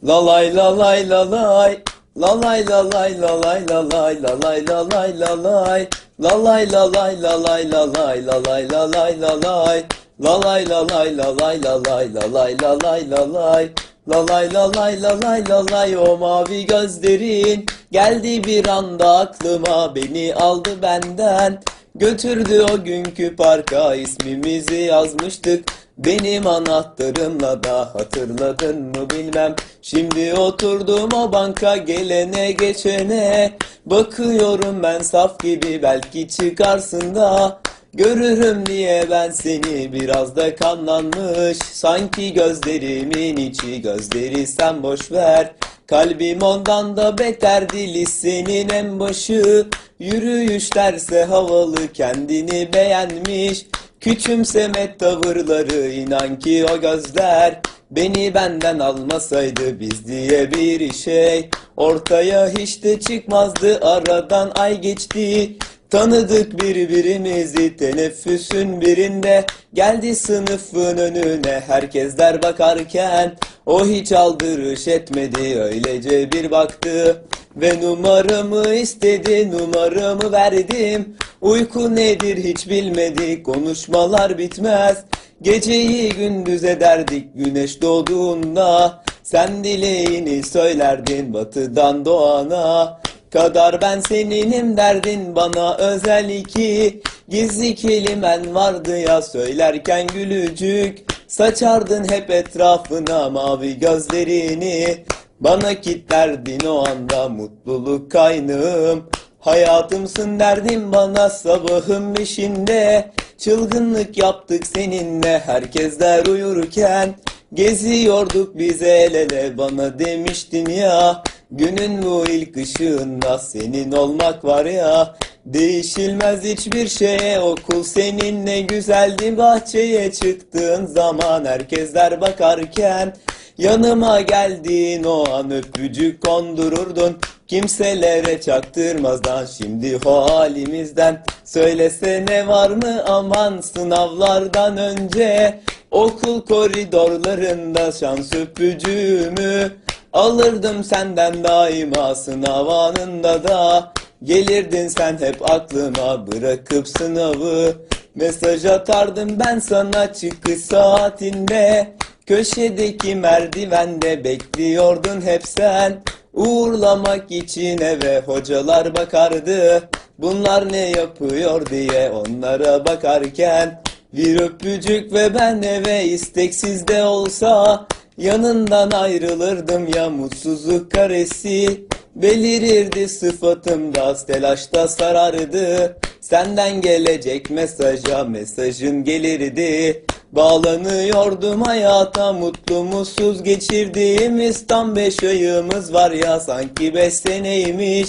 La lay la lay la lay. La lay la lay la lay la lay la lay la lay la lay. La lay la lay la lay la lay la lay la lay la lay. La lay la lay la lay la lay la lay la lay la lay. La lay la lay la lay la lay o mavi gözlerin Geldi bir anda aklıma beni aldı benden Götürdü o günkü parka ismimizi yazmıştık Benim anahtarımla da hatırladın mı bilmem. Şimdi oturdum o banka gelene geçene. Bakıyorum ben saf gibi belki çıkarsın da. Görürüm diye ben seni biraz da kanlanmış. Sanki gözlerimin içi gözleri sen boş ver. Kalbim ondan da beter dili senin en başı. Yürüyüşlerse havalı kendini beğenmiş Küçümseme tavırları inan ki o gözler Beni benden almasaydı biz diye bir şey. Ortaya hiç de çıkmazdı aradan ay geçti. Tanıdık birbirimizi teneffüsün birinde. Geldi sınıfın önüne herkesler bakarken. O hiç aldırış etmedi öylece bir baktı Ve numaramı istedi numaramı verdim. Uyku nedir hiç bilmedi konuşmalar bitmez. Geceyi gündüz ederdik güneş doğduğunda. Sen dileğini söylerdin batıdan doğana. Kadar ben seninim derdin bana özel iki. Gizli kelimen vardı ya söylerken gülücük. Saçardın hep etrafına mavi gözlerini Bana kitlerdin o anda mutluluk kaynığım Hayatımsın derdin bana sabahın beşinde Çılgınlık yaptık seninle herkesler uyurken. Geziyorduk biz el ele bana demiştin ya. Günün bu ilk ışığında senin olmak var ya. Değişilmez hiçbir şeye okul seninle güzeldi. Bahçeye çıktığın zaman herkesler bakarken Yanıma geldiğin o an öpücük kondururdun. Kimselere çaktırmazdan şimdi halimizden. Söylesene var mı aman sınavlardan önce? Okul koridorlarında şans öpücüğümü Alırdım senden daima sınav anında da. Gelirdin sen hep aklıma bırakıp sınavı Mesaj atardım ben sana çıkış saatinde Köşedeki merdivende bekliyordun hep sen. Uğurlamak için eve hocalar bakardı. Bunlar ne yapıyor diye onlara bakarken. Bir öpücük ve ben eve isteksiz de olsa Yanından ayrılırdım ya mutsuzluk karesi. Belirirdi sıfatımda telaşta sarardı. Senden gelecek mesaja mesajın gelirdi Bağlanıyordum hayata mutlu mutsuz geçirdiğimiz tam beş ayımız var ya sanki beş seneymiş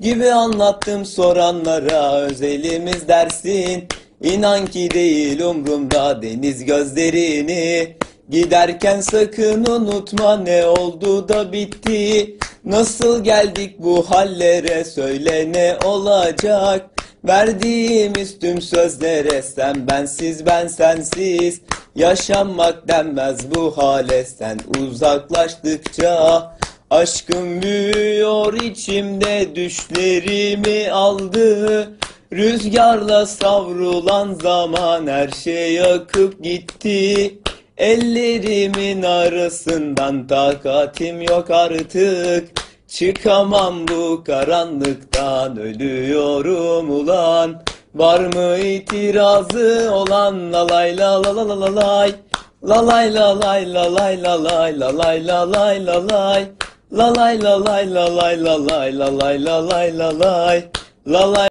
Gibi anlattım soranlara özelimiz dersin. İnan ki değil umrumda deniz gözlerini. Giderken sakın unutma ne oldu da bitti. Nasıl geldik bu hallere söyle ne olacak Verdiğimiz tüm sözlere sen bensiz ben sensiz. Yaşanmak denmez bu hale sen uzaklaştıkça. Aşkım büyüyor içimde düşlerimi aldı. Rüzgarla savrulan zaman her şey akıp gitti. Ellerimin arasından takatim yok artık Çıkamam bu karanlıktan ölüyorum ulan Var mı itirazı olan la lay la la la la la lay La lay la lay la lay la lay la